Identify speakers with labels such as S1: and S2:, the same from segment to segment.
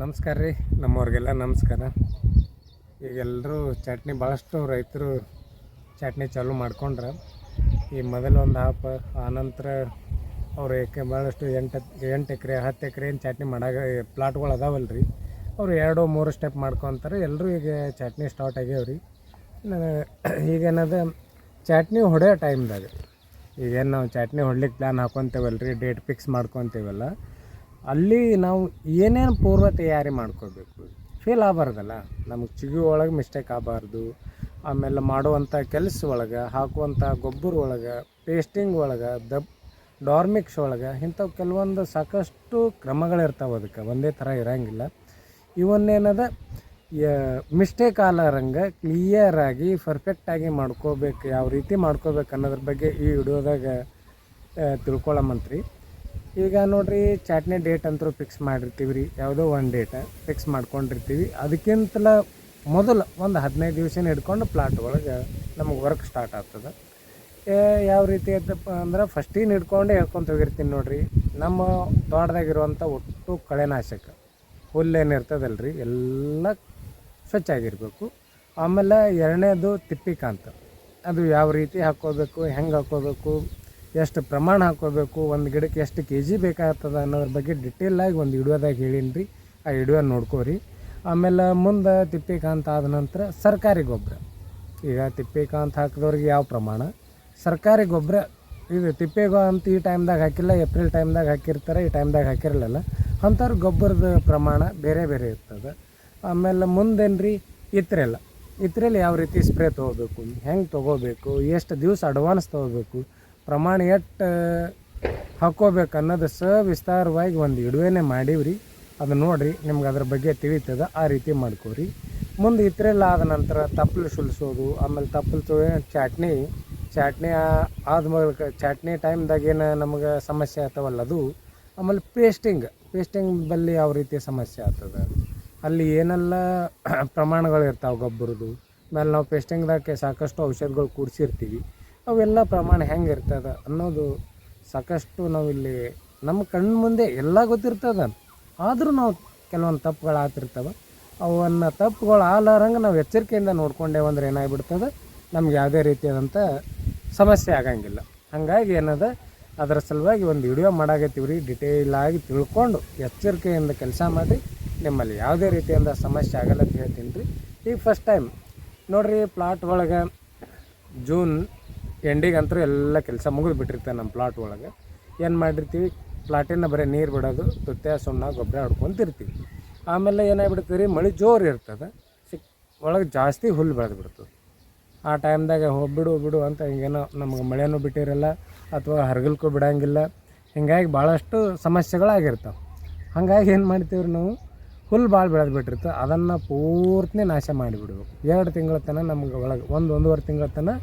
S1: ನಮಸ್ಕಾರ ರೀ, ನಮ್ಮವ್ರಿಗೆಲ್ಲ ನಮಸ್ಕಾರ. ಈಗ ಎಲ್ಲರೂ ಚಟ್ನಿ ಭಾಳಷ್ಟು ರೈತರು ಚಟ್ನಿ ಚಾಲೂ ಮಾಡ್ಕೊಂಡ್ರೆ. ಈ ಮೊದಲು ಒಂದು ಹಾಪ ಆನಂತರ ಅವ್ರು ಏಕೆ ಭಾಳಷ್ಟು ಎಂಟು ಎಂಟು ಎಕರೆ, ಹತ್ತು ಎಕರೆ ಏನು ಚಟ್ನಿ ಮಾಡಾಗ, ಪ್ಲಾಟ್ಗಳು ಅದಾವಲ್ಲ ರೀ ಅವರು ಎರಡು ಮೂರು ಸ್ಟೆಪ್ ಮಾಡ್ಕೊತಾರೆ ಎಲ್ಲರೂ ಈಗ ಚಟ್ನಿ ಸ್ಟಾರ್ಟ್ ಆಗ್ಯಾವ ರೀ ಈಗೇನದ ಚಟ್ನಿ ಹೊಡೆಯೋ ಟೈಮ್ದಾಗ ಈಗೇನು ನಾವು ಚಟ್ನಿ ಹೊಡ್ಲಿಕ್ಕೆ ಪ್ಲ್ಯಾನ್ ಹಾಕೊತೇವಲ್ಲ ರೀ ಡೇಟ್ ಫಿಕ್ಸ್ ಮಾಡ್ಕೊತೇವಲ್ಲ ಅಲ್ಲಿ ನಾವು ಏನೇನು ಪೂರ್ವ ತಯಾರಿ ಮಾಡ್ಕೋಬೇಕು ಫೇಲ್ ಆಗಬಾರ್ದಲ್ಲ? ನಮಗೆ ಚಿಗಿ ಮಿಸ್ಟೇಕ್ ಆಗಬಾರ್ದು. ಆಮೇಲೆ ಮಾಡುವಂಥ ಕೆಲಸ ಒಳಗೆ ಹಾಕುವಂಥ ಗೊಬ್ಬರ ಒಳಗೆ ಪೇಸ್ಟಿಂಗ್ ಒಳಗೆ, ದಬ್ ಡಾರ್ಮಿಕ್ಸ್ ಒಳಗೆ ಇಂಥವು ಕೆಲವೊಂದು ಸಾಕಷ್ಟು ಕ್ರಮಗಳಿರ್ತಾವೆ ಅದಕ್ಕೆ ಒಂದೇ ಥರ ಇರೋಂಗಿಲ್ಲ. ಇವನ್ನೇನದ? ಮಿಸ್ಟೇಕ್ ಆಲಾರಂಗೆ ಕ್ಲಿಯರಾಗಿ ಪರ್ಫೆಕ್ಟಾಗಿ ಮಾಡ್ಕೋಬೇಕು, ಯಾವ ರೀತಿ ಮಾಡ್ಕೋಬೇಕು ಅನ್ನೋದ್ರ ಬಗ್ಗೆ ಈ ವಿಡಿಯೋದಾಗ ತಿಳ್ಕೊಳ್ಳಮಂತ್ರಿ ಈಗ ನೋಡ್ರಿ ಚಾಟ್ನಿ ಡೇಟ್ ಅಂತೂ ಫಿಕ್ಸ್ ಮಾಡಿರ್ತೀವಿ ರೀ. ಯಾವುದೋ ಒಂದು ಡೇಟ ಫಿಕ್ಸ್ ಮಾಡ್ಕೊಂಡಿರ್ತೀವಿ. ಅದಕ್ಕಿಂತಲ ಮೊದಲು ಒಂದು ಹದಿನೈದು ದಿವಸನ ಹಿಡ್ಕೊಂಡು ಪ್ಲಾಟ್ ಒಳಗೆ ನಮಗೆ ವರ್ಕ್ ಸ್ಟಾರ್ಟ್ ಆಗ್ತದೆ. ಯಾವ ರೀತಿ ಆಯ್ತಪ್ಪ ಅಂದ್ರೆ ಫಸ್ಟಿನ ಹಿಡ್ಕೊಂಡು ಹೇಳ್ಕೊಂತ ಹೋಗಿರ್ತೀನಿ ನೋಡ್ರಿ. ನಮ್ಮ ತೋಟದಾಗಿರುವಂಥ ಒಟ್ಟು ಕಳೆನಾಶಕ ಹುಲ್ಲೇನು ಇರ್ತದಲ್ಲ ರೀ ಎಲ್ಲ ಸ್ವಚ್ಛ ಆಗಿರಬೇಕು. ಆಮೇಲೆ ಎರಡನೇದು ತಿಪ್ಪಿಕಾಂತ. ಅದು ಯಾವ ರೀತಿ ಹಾಕೋಬೇಕು, ಹೆಂಗೆ ಹಾಕ್ಕೋಬೇಕು ಎಷ್ಟು ಪ್ರಮಾಣ ಹಾಕ್ಕೋಬೇಕು ಒಂದು ಗಿಡಕ್ಕೆ ಎಷ್ಟು ಕೆ ಜಿ ಬೇಕಾಗ್ತದೆ ಅನ್ನೋದ್ರ ಬಗ್ಗೆ ಡಿಟೇಲಾಗಿ ಒಂದು ವಿಡಿಯೋದಾಗ ಹೇಳೀನಿ ರೀ ಆ ವಿಡಿಯೋ ನೋಡ್ಕೋರಿ. ಆಮೇಲೆ ಮುಂದೆ ತಿಪ್ಪೇಕಾಂತ ಆದ ನಂತರ ಸರ್ಕಾರಿ ಗೊಬ್ಬರ ಈಗ ತಿಪ್ಪೇಕಾಂತ ಹಾಕಿದವ್ರಿಗೆ ಯಾವ ಪ್ರಮಾಣ? ಸರ್ಕಾರಿ ಗೊಬ್ಬರ ಇದು ತಿಪ್ಪೆಗೋ ಅಂತ ಈ ಟೈಮ್ದಾಗ ಹಾಕಿಲ್ಲ ಏಪ್ರಿಲ್ ಟೈಮ್ದಾಗ ಹಾಕಿರ್ತಾರೆ, ಈ ಟೈಮ್ದಾಗ ಹಾಕಿರಲಿಲ್ಲ, ಅಂಥವ್ರ ಗೊಬ್ಬರದ ಪ್ರಮಾಣ ಬೇರೆ ಬೇರೆ ಇರ್ತದೆ. ಆಮೇಲೆ ಮುಂದೇನು ರೀ ಇತ್ರೆಲ್ಲ. ಇತ್ರೆಲ್ಲ ಯಾವ ರೀತಿ ಸ್ಪ್ರೇ ತೊಗೋಬೇಕು, ಹೆಂಗೆ ತೊಗೋಬೇಕು, ಎಷ್ಟು ದಿವಸ ಅಡ್ವಾನ್ಸ್ ತೊಗೋಬೇಕು ಪ್ರಮಾಣ ಎಷ್ಟು ಹಾಕೋಬೇಕು ಅನ್ನೋದು ವಿಸ್ತಾರವಾಗಿ ಒಂದು ಇಡುವೆನೆ ಮಾಡೀವ್ರಿ. ಅದು ನೋಡಿರಿ, ನಿಮ್ಗೆ ಅದ್ರ ಬಗ್ಗೆ ತಿಳಿತದ, ಆ ರೀತಿ ಮಾಡ್ಕೋರಿ. ಮುಂದೆ ಇತ್ರೆಲ್ಲ ಆದ ನಂತರ ತಪ್ಪಲು ಸುಲಿಸೋದು, ಆಮೇಲೆ ತಪ್ಪಲು ತೊ ಚಾಟ್ನಿ ಚಾಟ್ನಿ ಆದ ಮೊದಲು ಚಾಟ್ನಿ ಟೈಮ್ದಾಗ ಏನು ನಮಗೆ ಸಮಸ್ಯೆ ಆಗ್ತಾವಲ್ಲ ಅದು, ಆಮೇಲೆ ಪೇಸ್ಟಿಂಗ್ ಪೇಸ್ಟಿಂಗ್ ಬಲ್ಲಿ ಯಾವ ರೀತಿ ಸಮಸ್ಯೆ ಆಗ್ತದೆ ಅಲ್ಲಿ ಏನೆಲ್ಲ ಪ್ರಮಾಣಗಳು ಇರ್ತಾವೆ ಗೊಬ್ಬರದು? ಆಮೇಲೆ ನಾವು ಪೇಸ್ಟಿಂಗ್ದಾಗೆ ಸಾಕಷ್ಟು ಔಷಧಗಳು ಕೂಡಿಸಿರ್ತೀವಿ. ಅವೆಲ್ಲ ಪ್ರಮಾಣ ಹೆಂಗೆ ಇರ್ತದೆ ಅನ್ನೋದು ಸಾಕಷ್ಟು ನಾವಿಲ್ಲಿ ನಮ್ಮ ಕಣ್ಣು ಮುಂದೆ ಎಲ್ಲ ಗೊತ್ತಿರ್ತದೆ. ಆದರೂ ನಾವು ಕೆಲವೊಂದು ತಪ್ಪುಗಳು ಆಗ್ತಿರ್ತವೆ. ಅವನ್ನ ತಪ್ಪುಗಳು ಆಲಾರಂಗೆ ನಾವು ಎಚ್ಚರಿಕೆಯಿಂದ ನೋಡ್ಕೊಂಡೇವು ಅಂದ್ರೆ ಏನಾಗ್ಬಿಡ್ತದೆ? ನಮ್ಗೆ ಯಾವುದೇ ರೀತಿಯಾದಂಥ ಸಮಸ್ಯೆ ಆಗಂಗಿಲ್ಲ. ಹಾಗಾಗಿ ಏನದ? ಅದರ ಸಲುವಾಗಿ ಒಂದು ವಿಡಿಯೋ ಮಾಡಾಕತ್ತೀವಿ ರೀ ಡಿಟೇಲ್ ಆಗಿ ತಿಳ್ಕೊಂಡು ಎಚ್ಚರಿಕೆಯಿಂದ ಕೆಲಸ ಮಾಡಿ ನಿಮ್ಮಲ್ಲಿ ಯಾವುದೇ ರೀತಿಯಿಂದ ಸಮಸ್ಯೆ ಆಗಲ್ಲ ಅಂತ ಹೇಳ್ತೀನಿ ರೀ ಈಗ ಫಸ್ಟ್ ಟೈಮ್ ನೋಡಿರಿ ಪ್ಲಾಟ್ ಒಳಗೆ ಜೂನ್ ಎಂಡಿಗೆ ಅಂತೂ ಎಲ್ಲ ಕೆಲಸ ಮುಗಿದು ಬಿಟ್ಟಿರ್ತಾರೆ ನಮ್ಮ ಪ್ಲಾಟ್ ಒಳಗೆ. ಏನು ಮಾಡಿರ್ತೀವಿ? ಪ್ಲಾಟಿನ ಬರೀ ನೀರು ಬಿಡೋದು ತುತ್ತೆ ಸುಣ್ಣ, ಗೊಬ್ಬರ ಹೊಡ್ಕೊಂತಿರ್ತೀವಿ ಆಮೇಲೆ ಏನಾಗ್ಬಿಡ್ತದೆ ರೀ? ಮಳೆ ಜೋರು ಇರ್ತದೆ. ಸಿಕ್ ಒಳಗೆ ಜಾಸ್ತಿ ಹುಲ್ಲು ಬೆಳೆದು ಬಿಡ್ತದೆ ಆ ಟೈಮ್ದಾಗ ಹೋಗ್ಬಿಡು ಬಿಡು ಅಂತ ಹಿಂಗೇನೋ ನಮ್ಗೆ ಮಳೆನೂ ಬಿಟ್ಟಿರಲ್ಲ, ಅಥವಾ ಹರಗಲ್ಕೂ ಬಿಡೋಂಗಿಲ್ಲ. ಹಿಂಗಾಗಿ ಭಾಳಷ್ಟು ಸಮಸ್ಯೆಗಳಾಗಿರ್ತಾವೆ. ಹಾಗಾಗಿ ಏನು ಮಾಡ್ತೀವ್ರಿ ನಾವು? ಹುಲ್ಲು ಭಾಳ ಬೆಳೆದು ಬಿಟ್ಟಿರ್ತದೆ ಅದನ್ನು ಪೂರ್ತಿ ನಾಶ ಮಾಡಿಬಿಡ್ಬೇಕು. ಎರಡು ತಿಂಗಳ ತನಕ ನಮ್ಗೆ ಒಳಗೆ, ಒಂದು, ಒಂದೂವರೆ ತಿಂಗಳ ತನಕ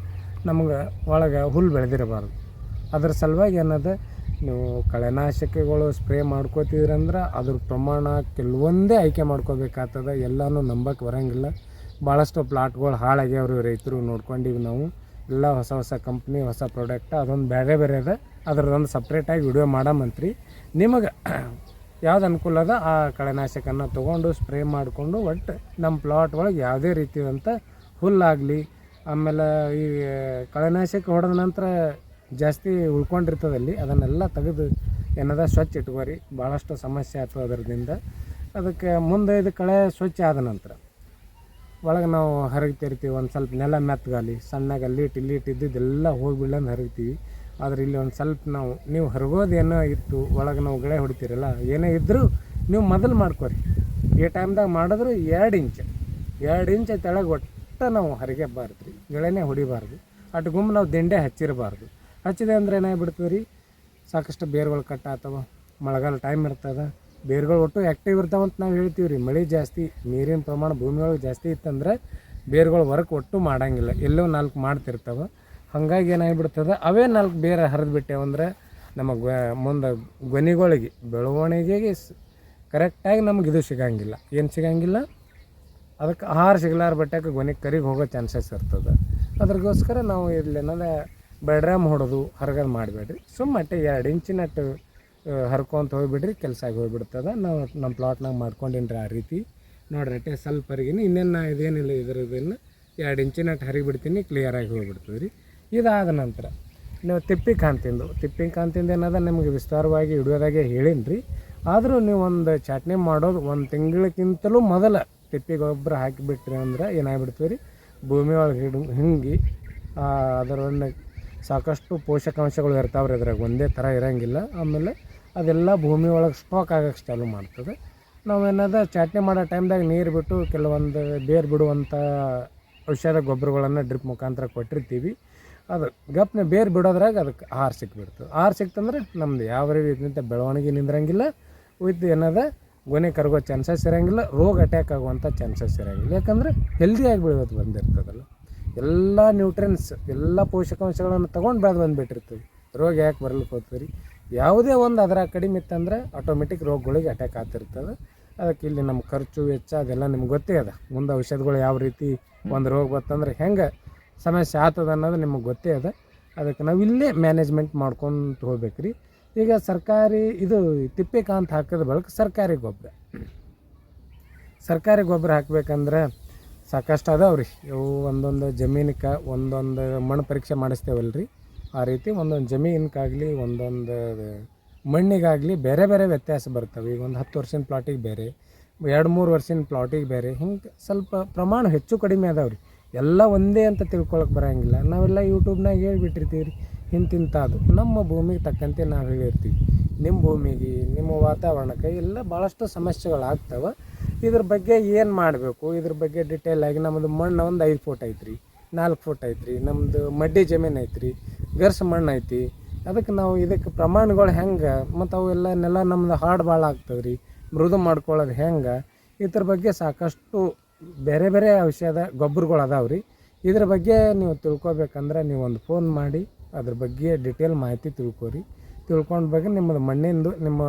S1: ನಮ್ಗೆ ಒಳಗೆ ಹುಲ್ಲು ಬೆಳೆದಿರಬಾರ್ದು. ಅದ್ರ ಸಲುವಾಗಿ ಏನದ, ನೀವು ಕಳೆನಾಶಕಗಳು ಸ್ಪ್ರೇ ಮಾಡ್ಕೋತಿದ್ರಂದ್ರೆ ಅದ್ರ ಪ್ರಮಾಣ ಕೆಲವೊಂದೇ ಆಯ್ಕೆ ಮಾಡ್ಕೋಬೇಕಾಗ್ತದೆ, ಎಲ್ಲನೂ ನಂಬಕ್ಕೆ ಬರೋಂಗಿಲ್ಲ. ಭಾಳಷ್ಟು ಪ್ಲಾಟ್ಗಳು ಹಾಳಾಗ್ಯಾವ್ರಿ ರೈತರು ನೋಡ್ಕೊಂಡಿವಿ ನಾವು. ಎಲ್ಲ ಹೊಸ ಹೊಸ ಕಂಪ್ನಿ, ಹೊಸ ಪ್ರಾಡಕ್ಟ್, ಅದೊಂದು ಬೇರೆ ಬೇರೆ ಅದ. ಅದ್ರದ್ದೊಂದು ಸಪ್ರೇಟಾಗಿ ವಿಡಿಯೋ ಮಾಡಮಂತ್ರಿ. ನಿಮಗೆ ಯಾವ್ದು ಅನುಕೂಲ ಅದ, ಆ ಕಳೆನಾಶಕನ ತೊಗೊಂಡು ಸ್ಪ್ರೇ ಮಾಡಿಕೊಂಡು ಒಟ್ಟು ನಮ್ಮ ಪ್ಲಾಟ್ ಒಳಗೆ ಯಾವುದೇ ರೀತಿಯಾದಂಥ ಹುಲ್ಲಾಗಲಿ ಆಮೇಲೆ ಈ ಕಳೆನಾಶಕ ಹೊಡೆದ ನಂತರ ಜಾಸ್ತಿ ಉಳ್ಕೊಂಡಿರ್ತದಲ್ಲಿ ಅದನ್ನೆಲ್ಲ ತೆಗೆದು ಏನದ ಸ್ವಚ್ಛ ಇಟ್ಕೋರಿ. ಭಾಳಷ್ಟು ಸಮಸ್ಯೆ ಆಯ್ತು ಅದರದಿಂದ. ಅದಕ್ಕೆ ಮುಂದೆ ಇದು ಕಳೆ ಸ್ವಚ್ಛ ಆದ ನಂತರ ಒಳಗೆ ನಾವು ಹರಗ್ತಿರ್ತೀವಿ ಒಂದು ಸ್ವಲ್ಪ ನೆಲ ಮೆತ್ತಗಾಲಿ ಸಣ್ಣಗೆ ಲೀಟ್ ಲೀಟ್ ಇದ್ದಿದ್ದೆಲ್ಲ ಹೋಗಿಬಿಡಂದು ಹರಗ್ತೀವಿ. ಆದ್ರೆ ಇಲ್ಲಿ ಒಂದು ಸ್ವಲ್ಪ ನಾವು, ನೀವು ಹರಗೋದೇನೋ ಇತ್ತು, ಒಳಗೆ ನಾವು ಗಳೆ ಹೊಡಿತೀರಲ್ಲ, ಏನೇ ಇದ್ದರೂ ನೀವು ಮೊದಲು ಮಾಡ್ಕೋರಿ. ಈ ಟೈಮ್ದಾಗ ಮಾಡಿದ್ರು ಎರಡು ಇಂಚ್. ಎರಡು ಇಂಚ್ ತೆಳಗೆ ಒಟ್ಟು ನಾವು ಹರಿಗೆಬಾರ್ದು ರೀ ಗೆಳೆನೇ ಹೊಡಿಬಾರ್ದು. ಅಟ್ ಗುಂಬು ನಾವು ದಿಂಡೆ ಹಚ್ಚಿರಬಾರ್ದು. ಹಚ್ಚಿದೆ ಅಂದ್ರೆ ಏನಾಗ್ಬಿಡ್ತದೆ ರೀ ಸಾಕಷ್ಟು ಬೇರುಗಳು ಕಟ್ ಆಗ್ತಾವ ಮಳೆಗಾಲ ಟೈಮ್ ಇರ್ತದೆ. ಬೇರುಗಳು ಒಟ್ಟು ಆ್ಯಕ್ಟಿವ್ ಇರ್ತಾವೆ ಅಂತ ನಾವು ಹೇಳ್ತೀವಿ ರೀ ಮಳೆ ಜಾಸ್ತಿ, ನೀರಿನ ಪ್ರಮಾಣ ಭೂಮಿ ಒಳಗೆ ಜಾಸ್ತಿ ಇತ್ತಂದ್ರೆ ಬೇರುಗಳು ವರ್ಕ್ ಒಟ್ಟು ಮಾಡಂಗಿಲ್ಲ. ಎಲ್ಲೋ ನಾಲ್ಕು ಮಾಡ್ತಿರ್ತಾವೆ. ಹಾಗಾಗಿ ಏನಾಗ್ಬಿಡ್ತದೆ? ಅವೇ ನಾಲ್ಕು ಬೇರೆ ಹರಿದು ಬಿಟ್ಟೇವಂದ್ರೆ ನಮ್ಮ ಮುಂದೆ ಗೊನಿಗಳಿಗೆ, ಬೆಳವಣಿಗೆಗೆ ಕರೆಕ್ಟಾಗಿ ನಮ್ಗೆ ಇದು ಸಿಗಂಗಿಲ್ಲ. ಏನು ಸಿಗಂಗಿಲ್ಲ? ಅದಕ್ಕೆ ಆಹಾರ ಸಿಗ್ಲಾರ ಬಟ್ಟಕ್ಕೆ ಗೊನೆ ಕರಿಗೆ ಹೋಗೋ ಚಾನ್ಸಸ್ ಇರ್ತದೆ. ಅದ್ರಗೋಸ್ಕರ ನಾವು ಏನಂದ್ರೆ ಬೆಡ್ರಾಮ್ ಹೊಡೆದು ಹರ್ಗದು ಮಾಡಬೇಡ್ರಿ. ಸುಮ್ಮಟ್ಟೆ ಎರಡು ಇಂಚಿನಟ್ಟು ಹರ್ಕೊಂತ ಹೋಗಿಬಿಡ್ರಿ, ಕೆಲಸ ಆಗಿ ಹೋಗ್ಬಿಡ್ತದೆ. ನಾವು ನಮ್ಮ ಪ್ಲಾಟ್ನಾಗ ಮಾಡ್ಕೊಂಡಿನ್ರಿ ಆ ರೀತಿ. ನೋಡ್ರಿ ಅಟ್ಟೆ ಸ್ವಲ್ಪ ಹರಿಗಿನಿ, ಇನ್ನೇನು ಇದೇನಿಲ್ಲ ಇದ್ರದನ್ನು ಎರಡು ಇಂಚಿನಟ್ಟು ಹರಿಬಿಡ್ತೀನಿ ಕ್ಲಿಯರಾಗಿ ಹೋಗ್ಬಿಡ್ತದೆ ರೀ ಇದಾದ ನಂತರ ನೀವು ತಿಪ್ಪಿ ಕಾಂತಿಂದು ತಿಪ್ಪಿ ಕಾಂತಿಂದ ಏನದ ನಿಮಗೆ ವಿಸ್ತಾರವಾಗಿ ಹಿಡಿಯೋದಾಗೆ ಹೇಳಿನಿ ರೀ ಆದರೂ ನೀವು ಒಂದು ಚಟ್ನಿ ಮಾಡೋದು ಒಂದು ತಿಂಗಳಕ್ಕಿಂತಲೂ ಮೊದಲ ತಿಪ್ಪಿ ಗೊಬ್ಬರ ಹಾಕಿಬಿಟ್ರಿ ಅಂದ್ರೆ ಏನಾಗ್ಬಿಡ್ತೀವಿ ರೀ? ಭೂಮಿ ಒಳಗೆ ಹಿಡ್, ಹಿಂಗಿ ಅದರೊಂದು ಸಾಕಷ್ಟು ಪೋಷಕಾಂಶಗಳು ಇರ್ತಾವೆ ರೀ ಅದ್ರಾಗ. ಒಂದೇ ಥರ ಇರೋಂಗಿಲ್ಲ. ಆಮೇಲೆ ಅದೆಲ್ಲ ಭೂಮಿ ಒಳಗೆ ಸ್ಟಾಕ್ ಆಗಕ್ಕೆ ಚಾಲು ಮಾಡ್ತದೆ. ನಾವೇನದ ಚಾಟ್ನಿ ಮಾಡೋ ಟೈಮ್ದಾಗ ನೀರು ಬಿಟ್ಟು ಕೆಲವೊಂದು ಬೇರು ಬಿಡುವಂಥ ಔಷಧ ಗೊಬ್ಬರಗಳನ್ನು ಡ್ರಿಪ್ ಮುಖಾಂತರ ಕೊಟ್ಟಿರ್ತೀವಿ. ಅದು ಗಪ್ನ ಬೇರು ಬಿಡೋದ್ರಾಗ ಅದಕ್ಕೆ ಆಹಾರ ಸಿಕ್ಬಿಡ್ತದೆ. ಆಹಾರ ಸಿಕ್ತಂದ್ರೆ ನಮ್ದು ಯಾವ ರೀತಿಯಿಂದ ಬೆಳವಣಿಗೆ ನಿಂದ್ರಂಗಿಲ್ಲ. ವಿತ್ ಏನದ ಗೊನೆ ಕರಗೋ ಚಾನ್ಸಸ್ ಇರೋಂಗಿಲ್ಲ, ರೋಗ ಅಟ್ಯಾಕ್ ಆಗುವಂಥ ಚಾನ್ಸಸ್ ಇರೋಂಗಿಲ್ಲ. ಯಾಕಂದ್ರೆ ಹೆಲ್ದಿಯಾಗಿ ಬೆಳೆಯೋದು ಬಂದಿರ್ತದಲ್ಲ. ಎಲ್ಲ ನ್ಯೂಟ್ರಿಯನ್ಸ್ ಎಲ್ಲ ಪೋಷಕಾಂಶಗಳನ್ನು ತೊಗೊಂಡು ಬೆಳೆದು ಬಂದುಬಿಟ್ಟಿರ್ತದೆ. ರೋಗ ಯಾಕೆ ಬರ್ಲಿಕ್ಕೆ ಹೋಗ್ತೀರಿ? ಯಾವುದೇ ಒಂದು ಅದರ ಕಡಿಮೆ ಇತ್ತಂದ್ರೆ ಆಟೋಮೆಟಿಕ್ ರೋಗಗಳಿಗೆ ಅಟ್ಯಾಕ್ ಆಗ್ತಿರ್ತದೆ. ಅದಕ್ಕೆ ಇಲ್ಲಿ ನಮ್ಮ ಖರ್ಚು ವೆಚ್ಚ ಅದೆಲ್ಲ ನಿಮ್ಗೆ ಗೊತ್ತೇ ಅದ. ಮುಂದೆ ಔಷಧಗಳು ಯಾವ ರೀತಿ ಒಂದು ರೋಗ ಬರ್ತಂದ್ರೆ ಹೆಂಗೆ ಸಮಸ್ಯೆ ಆಗ್ತದೆ ಅನ್ನೋದು ನಿಮಗೆ ಗೊತ್ತೇ ಅದ. ಅದಕ್ಕೆ ನಾವು ಇಲ್ಲೇ ಮ್ಯಾನೇಜ್ಮೆಂಟ್ ಮಾಡ್ಕೊಂತ ಹೋಗ್ಬೇಕು ರೀ ಈಗ ಸರ್ಕಾರಿ, ಇದು ತಿಪ್ಪೆ ಕಾಂತ ಹಾಕಿದ ಬಳಿಕ ಸರ್ಕಾರಿ ಗೊಬ್ಬರ. ಸರ್ಕಾರಿ ಗೊಬ್ಬರ ಹಾಕಬೇಕಂದ್ರೆ ಸಾಕಷ್ಟು ಅದಾವೆ ರೀ ಇವು ಒಂದೊಂದು ಜಮೀನಕ್ಕೆ ಒಂದೊಂದು ಮಣ್ಣು ಪರೀಕ್ಷೆ ಮಾಡಿಸ್ತೇವಲ್ಲ ರೀ ಆ ರೀತಿ ಒಂದೊಂದು ಜಮೀನಕ್ಕಾಗಲಿ, ಒಂದೊಂದು ಮಣ್ಣಿಗಾಗಲಿ ಬೇರೆ ಬೇರೆ ವ್ಯತ್ಯಾಸ ಬರ್ತವೆ. ಈಗ ಒಂದು ಹತ್ತು ವರ್ಷದ ಪ್ಲಾಟಿಗೆ ಬೇರೆ, ಎರಡು ಮೂರು ವರ್ಷದ ಪ್ಲಾಟಿಗೆ ಬೇರೆ, ಹಿಂಗೆ ಸ್ವಲ್ಪ ಪ್ರಮಾಣ ಹೆಚ್ಚು ಕಡಿಮೆ ಅದಾವೆ ರೀ ಎಲ್ಲ ಒಂದೇ ಅಂತ ತಿಳ್ಕೊಳಕ್ಕೆ ಬರೋಂಗಿಲ್ಲ. ನಾವೆಲ್ಲ ಯೂಟ್ಯೂಬ್ನಾಗ ಹೇಳ್ಬಿಟ್ಟಿರ್ತೀವಿ ರೀ ಇಂತಿಂಥದ್ದು ನಮ್ಮ ಭೂಮಿಗೆ ತಕ್ಕಂತೆ ನಾವು ಹೇಳಿರ್ತೀವಿ. ನಿಮ್ಮ ಭೂಮಿಗೆ, ನಿಮ್ಮ ವಾತಾವರಣಕ್ಕೆ ಎಲ್ಲ ಭಾಳಷ್ಟು ಸಮಸ್ಯೆಗಳಾಗ್ತವೆ. ಇದ್ರ ಬಗ್ಗೆ ಏನು ಮಾಡಬೇಕು? ಇದ್ರ ಬಗ್ಗೆ ಡಿಟೇಲ್ ಆಗಿ ನಮ್ಮದು ಮಣ್ಣು ಒಂದು ಐದು ಫೂಟ್ ಐತ್ರಿ, ನಾಲ್ಕು ಫೂಟ್ ಐತ್ರಿ ನಮ್ಮದು ಮಡ್ಡಿ ಜಮೀನು ಐತ್ರಿ, ಗರ್ಸ್ ಮಣ್ಣು ಐತಿ. ಅದಕ್ಕೆ ನಾವು ಇದಕ್ಕೆ ಪ್ರಮಾಣಗಳು ಹೆಂಗೆ? ಮತ್ತು ಅವೆಲ್ಲ ನೆಲ ನಮ್ದು ಹಾಡು ಭಾಳ ಆಗ್ತದೆ ರೀ ಮೃದು ಮಾಡ್ಕೊಳ್ಳೋದು ಹೆಂಗೆ? ಇದ್ರ ಬಗ್ಗೆ ಸಾಕಷ್ಟು ಬೇರೆ ಬೇರೆ ಔಷಧ ಗೊಬ್ಬರಗಳು ಅದಾವೆ ರೀ ಇದ್ರ ಬಗ್ಗೆ ನೀವು ತಿಳ್ಕೊಬೇಕಂದ್ರೆ ನೀವು ಒಂದು ಫೋನ್ ಮಾಡಿ. ಅದ್ರ ಬಗ್ಗೆ ಡಿಟೇಲ್ ಮಾಹಿತಿ ತಿಳ್ಕೊರಿ. ತಿಳ್ಕೊಂಡ ಬಗ್ಗೆ ನಿಮ್ಮದು ಮಣ್ಣಿಂದು, ನಿಮ್ಮ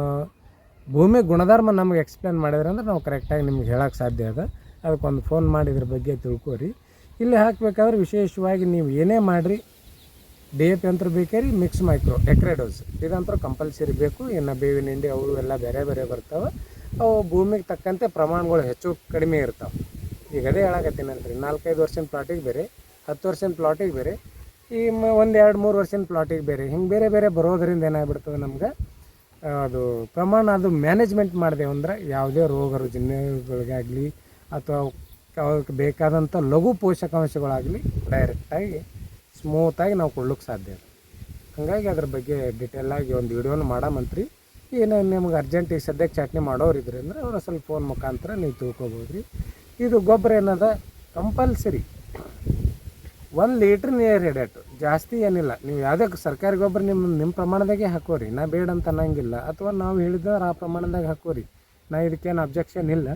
S1: ಭೂಮಿ ಗುಣಧರ್ಮ ನಮಗೆ ಎಕ್ಸ್ಪ್ಲೇನ್ ಮಾಡಿದ್ರೆ ಅಂದ್ರೆ ನಾವು ಕರೆಕ್ಟಾಗಿ ನಿಮ್ಗೆ ಹೇಳೋಕ್ಕೆ ಸಾಧ್ಯ ಅದ. ಅದಕ್ಕೊಂದು ಫೋನ್ ಮಾಡಿ ಇದ್ರ ಬಗ್ಗೆ ತಿಳ್ಕೊರಿ. ಇಲ್ಲಿ ಹಾಕಬೇಕಾದ್ರೆ ವಿಶೇಷವಾಗಿ ನೀವು ಏನೇ ಮಾಡಿರಿ ಡಿ ಎ ಪಿ ಅಂತ ಬೇಕೇ ರೀ ಮಿಕ್ಸ್ ಮೈಕ್ರೋ ಎಕ್ರೆಡೋಸ್ ಇದಂತೂ ಕಂಪಲ್ಸರಿ ಬೇಕು. ಇನ್ನು ಬೇವಿನ ಹಿಂಡಿ ಅವು ಎಲ್ಲ ಬೇರೆ ಬೇರೆ ಬರ್ತಾವೆ. ಅವು ಭೂಮಿಗೆ ತಕ್ಕಂತೆ ಪ್ರಮಾಣಗಳು ಹೆಚ್ಚು ಕಡಿಮೆ ಇರ್ತಾವೆ. ಈಗ ಅದೇ ಹೇಳಕತ್ತೀನಲ್ರಿ ನಾಲ್ಕೈದು ವರ್ಷದ ಪ್ಲಾಟಿಗೆ ಬೇರೆ, ಹತ್ತು ವರ್ಷದ ಪ್ಲಾಟಿಗೆ ಬೇರೆ. ಈ ಮ ಒಂದು ಎರಡು ಮೂರು ವರ್ಷದ ಪ್ಲಾಟಿಗೆ ಬೇರೆ. ಹಿಂಗೆ ಬೇರೆ ಬೇರೆ ಬರೋದರಿಂದ ಏನಾಗ್ಬಿಡ್ತದೆ ನಮ್ಗೆ? ಅದು ಪ್ರಮಾಣ ಅದು ಮ್ಯಾನೇಜ್ಮೆಂಟ್ ಮಾಡಿದೆವು ಅಂದ್ರೆ ಯಾವುದೇ ರೋಗ ರುಜಿನಗಳಿಗಾಗಲಿ ಅಥವಾ ಅವಕ್ಕೆ ಬೇಕಾದಂಥ ಲಘು ಪೋಷಕಾಂಶಗಳಾಗಲಿ ಡೈರೆಕ್ಟಾಗಿ ಸ್ಮೂತಾಗಿ ನಾವು ಕೊಡ್ಲಿಕ್ಕೆ ಸಾಧ್ಯ ಹಾಗಾಗಿ ಅದ್ರ ಬಗ್ಗೆ ಡಿಟೇಲಾಗಿ ಒಂದು ವಿಡಿಯೋನ ಮಾಡಮಂತ್ರಿ ಏನು ನಿಮ್ಗೆ ಅರ್ಜೆಂಟ್ ಈಗ ಸದ್ಯಕ್ಕೆ ಚಟ್ನಿ ಮಾಡೋರು ಇದ್ರಿಂದ ಅಂದ್ರೆ ಅವ್ರ ಸ್ವಲ್ಪ ಫೋನ್ ಮುಖಾಂತರ ನೀವು ತಿಳ್ಕೊಬೋದು ರೀ ಇದು ಗೊಬ್ಬರ ಏನದ? ಕಂಪಲ್ಸರಿ ಒಂದು ಲೀಟ್ರ್ ನೀರು ಹಿಡಿಯಟ್ಟು. ಜಾಸ್ತಿ ಏನಿಲ್ಲ. ನೀವು ಯಾವುದಕ್ಕೆ ಸರ್ಕಾರಿ ಗೊಬ್ಬರ ನಿಮ್ಮ ನಿಮ್ಮ ಪ್ರಮಾಣದಾಗೆ ಹಾಕೋರಿ. ನಾ ಬೇಡ ಅಂತ ಅನ್ನಂಗಿಲ್ಲ. ಅಥವಾ ನಾವು ಹೇಳಿದ್ರೆ ಆ ಪ್ರಮಾಣದಾಗ ಹಾಕೋರಿ. ನಾ ಇದಕ್ಕೇನು ಅಬ್ಜೆಕ್ಷನ್ ಇಲ್ಲ.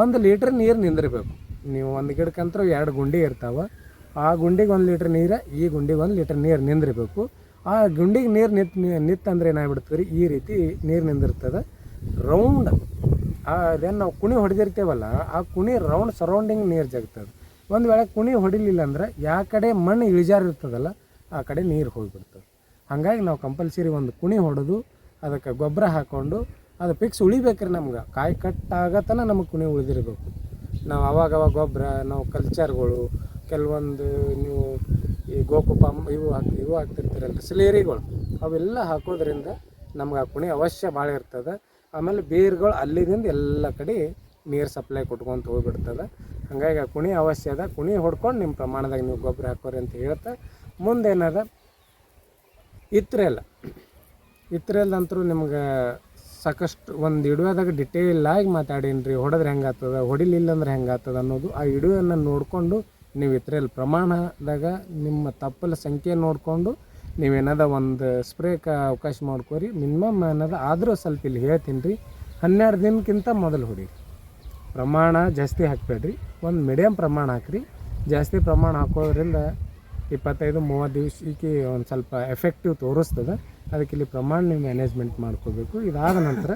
S1: ಒಂದು ಲೀಟ್ರ್ ನೀರು ನಿಂದಿರಬೇಕು. ನೀವು ಒಂದು ಗಿಡಕ್ಕಂತೂ ಎರಡು ಗುಂಡಿ ಇರ್ತಾವೆ. ಆ ಗುಂಡಿಗೆ ಒಂದು ಲೀಟ್ರ್ ನೀರು, ಈ ಗುಂಡಿಗೆ ಒಂದು ಲೀಟ್ರ್ ನೀರು ನಿಂದಿರಬೇಕು. ಆ ಗುಂಡಿಗೆ ನೀರು ನಿತ್, ನಿತ್ತಂದ್ರೆ ಏನಾಗ್ಬಿಡ್ತದೆ ರೀ ಈ ರೀತಿ ನೀರು ನಿಂದಿರ್ತದೆ. ರೌಂಡ್. ಅದೇನು ನಾವು ಕುಣಿ ಹೊಡೆದಿರ್ತೇವಲ್ಲ, ಆ ಕುಣಿ ರೌಂಡ್ ಸರೌಂಡಿಂಗ್ ನೀರು ಜಗ್ತದೆ. ಒಂದು ವೇಳೆ ಕುಣಿ ಹೊಡಿಲಿಲ್ಲ ಅಂದ್ರೆ ಯಾವ ಕಡೆ ಮಣ್ಣು ಇಳಿಜಾರು ಇರ್ತದಲ್ಲ ಆ ಕಡೆ ನೀರು ಹೋಗಿಬಿಡ್ತದೆ. ಹಾಗಾಗಿ ನಾವು ಕಂಪಲ್ಸರಿ ಒಂದು ಕುಣಿ ಹೊಡೆದು ಅದಕ್ಕೆ ಗೊಬ್ಬರ ಹಾಕ್ಕೊಂಡು ಅದು ಫಿಕ್ಸ್ ಉಳಿಬೇಕ್ರಿ ನಮ್ಗೆ. ಕಾಯಿ ಕಟ್ಟಾಗತನ ನಮಗೆ ಕುಣಿ ಉಳಿದಿರಬೇಕು. ನಾವು ಅವಾಗವಾಗ ಅವಾಗ ಗೊಬ್ಬರ ನಾವು ಕಲ್ಚರ್ಗಳು, ಕೆಲವೊಂದು ನೀವು ಈ ಗೋಕುಪಾಮ್ ಇವು ಹಾಕಿ, ಇವು ಹಾಕ್ತಿರ್ತೀರಲ್ಲ ಸ್ಲೇರಿಗಳು, ಅವೆಲ್ಲ ಹಾಕೋದ್ರಿಂದ ನಮ್ಗೆ ಆ ಕುಣಿ ಅವಶ್ಯ ಭಾಳ ಇರ್ತದೆ. ಆಮೇಲೆ ಬೇರುಗಳು ಅಲ್ಲಿದಿಂದ ಎಲ್ಲ ಕಡೆ ನೀರು ಸಪ್ಲೈ ಕೊಟ್ಕೊಂತ ಹೋಗ್ಬಿಡ್ತದೆ. ಹಾಗಾಗಿ ಆ ಕುಣಿ ಅವಶ್ಯ ಅದ. ಕುಣಿ ಹೊಡ್ಕೊಂಡು ನಿಮ್ಮ ಪ್ರಮಾಣದಾಗ ನೀವು ಗೊಬ್ಬರ ಹಾಕೋರಿ ಅಂತ ಹೇಳ್ತಾ ಮುಂದೇನದ ಇತ್ರೆಲ್ಲ ಇತ್ರೆಲ್ದಂತರೂ ನಿಮ್ಗೆ ಸಾಕಷ್ಟು ಒಂದು ಇಡುವೆದಾಗ ಡಿಟೇಲ್ ಆಗಿ ಮಾತಾಡೀನಿ ರೀ ಹೊಡೆದ್ರೆ ಹೆಂಗೆ ಹೊಡಿಲಿಲ್ಲ ಅಂದ್ರೆ ಹೆಂಗೆ ಅನ್ನೋದು ಆ ಇಡುವೆಯನ್ನು ನೋಡಿಕೊಂಡು ನೀವು ಇತ್ರೆಲ್ ಪ್ರಮಾಣದಾಗ ನಿಮ್ಮ ತಪ್ಪಲ ಸಂಖ್ಯೆ ನೋಡಿಕೊಂಡು ನೀವೇನದ ಒಂದು ಸ್ಪ್ರೇಕ್ಕೆ ಅವಕಾಶ ಮಾಡ್ಕೋರಿ. ಮಿನಿಮಮ್ ಏನದ ಆದರೂ ಸ್ವಲ್ಪ ಇಲ್ಲಿ ಹೇಳ್ತೀನಿ ರೀ ಹನ್ನೆರಡು ದಿನಕ್ಕಿಂತ ಮೊದಲು ಹೊಡೀರಿ. ಪ್ರಮಾಣ ಜಾಸ್ತಿ ಹಾಕಬೇಡ್ರಿ. ಒಂದು ಮೀಡಿಯಮ್ ಪ್ರಮಾಣ ಹಾಕ್ರಿ. ಜಾಸ್ತಿ ಪ್ರಮಾಣ ಹಾಕೋದ್ರಿಂದ ಇಪ್ಪತ್ತೈದು, ಮೂವತ್ತು ದಿವಸಕ್ಕೆ ಒಂದು ಸ್ವಲ್ಪ ಎಫೆಕ್ಟಿವ್ ತೋರಿಸ್ತದೆ. ಅದಕ್ಕೆ ಇಲ್ಲಿ ಪ್ರಮಾಣ ನೀವು ಮ್ಯಾನೇಜ್ಮೆಂಟ್ ಮಾಡ್ಕೋಬೇಕು. ಇದಾದ ನಂತರ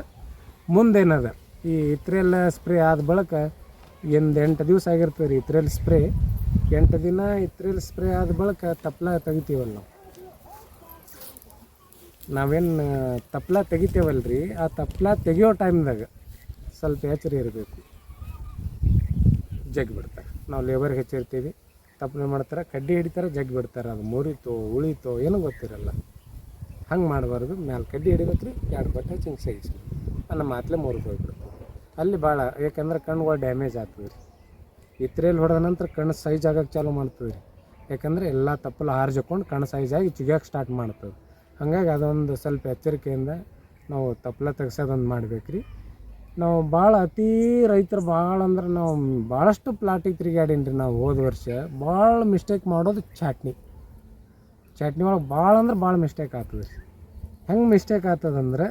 S1: ಮುಂದೇನದ? ಈ ಇತ್ರೆಲ್ಲ ಸ್ಪ್ರೇ ಆದ ಬಳಿಕ ಒಂದು ಎಂಟು ದಿವಸ ಆಗಿರ್ತದೆ ರೀ ಇತ್ರೆಲ್ ಸ್ಪ್ರೇ ಎಂಟು ದಿನ ಇತ್ರೆಲ್ ಸ್ಪ್ರೇ ಆದ ಬಳಿಕ ತಪ್ಪಲ ತೆಗಿತೀವಲ್ಲ ನಾವು. ನಾವೇನು, ತಪ್ಲ ರೀ ಆ ತಪ್ಲ ತೆಗಿಯೋ ಟೈಮ್ದಾಗ ಸ್ವಲ್ಪ ಎಚ್ಚರಿ ಇರಬೇಕು. ಜಗ್ ಬಿಡ್ತಾರೆ. ನಾವು ಲೇಬರ್ ಹೆಚ್ಚಿರ್ತೀವಿ, ತಪ್ಪನೆ ಮಾಡ್ತಾರೆ, ಕಡ್ಡಿ ಹಿಡಿತಾರೆ, ಜಗ್ಗಿ ಬಿಡ್ತಾರೆ. ಅದು ಮುರಿತೋ, ಉಳಿತೋ, ಏನೂ ಗೊತ್ತಿರಲ್ಲ. ಹಂಗೆ ಮಾಡಬಾರ್ದು, ಮ್ಯಾಲೆ ಕಡ್ಡಿ ಹಿಡಿಬೇಕು ರೀ ಎರಡು ಬಟ್ಟೆ ಹಚ್ಚಿ ಸೇಗಿಸಿ ನಮ್ಮ ಮಾತಲೆ ಮುರಿದು ಹೋಗ್ಬಿಡ್ತು ಅಲ್ಲಿ ಭಾಳ ಯಾಕಂದ್ರೆ ಕಣ್ಣುಗಳು ಡ್ಯಾಮೇಜ್ ಆಗ್ತದೆ ರೀ. ಇತ್ರೆಯಲ್ಲಿ ಹೊಡೆದ ನಂತರ ಕಣ್ಣು ಸೈಜ್ ಆಗೋಕ್ಕೆ ಚಾಲೂ ಮಾಡ್ತದೆ ರೀ. ಯಾಕಂದರೆ ಎಲ್ಲ ತಪ್ಪಲು ಹಾರ್ಜಕೊಂಡು ಕಣ್ಣು ಸೈಜ್ ಆಗಿ ಚಿಗ್ಯಾಕೆ ಸ್ಟಾರ್ಟ್ ಮಾಡ್ತದೆ. ಹಾಗಾಗಿ ಅದೊಂದು ಸ್ವಲ್ಪ ಎಚ್ಚರಿಕೆಯಿಂದ ನಾವು ತಪ್ಪಲ ತೆಗ್ಸೋದೊಂದು ಮಾಡ್ಬೇಕು ರೀ ನಾವು ಭಾಳ ಅತಿ ರೈತರು ಭಾಳ ಅಂದ್ರೆ ನಾವು ಭಾಳಷ್ಟು ಪ್ಲಾಟಿಗೆ ತಿರುಗಾಡೀನಿ ರೀ ನಾವು ಹೋದ ವರ್ಷ. ಭಾಳ ಮಿಸ್ಟೇಕ್ ಮಾಡೋದು ಚಾಟ್ನಿ. ಚಟ್ನಿ ಒಳಗೆ ಭಾಳ ಅಂದ್ರೆ ಭಾಳ ಮಿಸ್ಟೇಕ್ ಆಗ್ತದೆ ರೀ ಹೆಂಗೆ ಮಿಸ್ಟೇಕ್ ಆಗ್ತದಂದ್ರೆ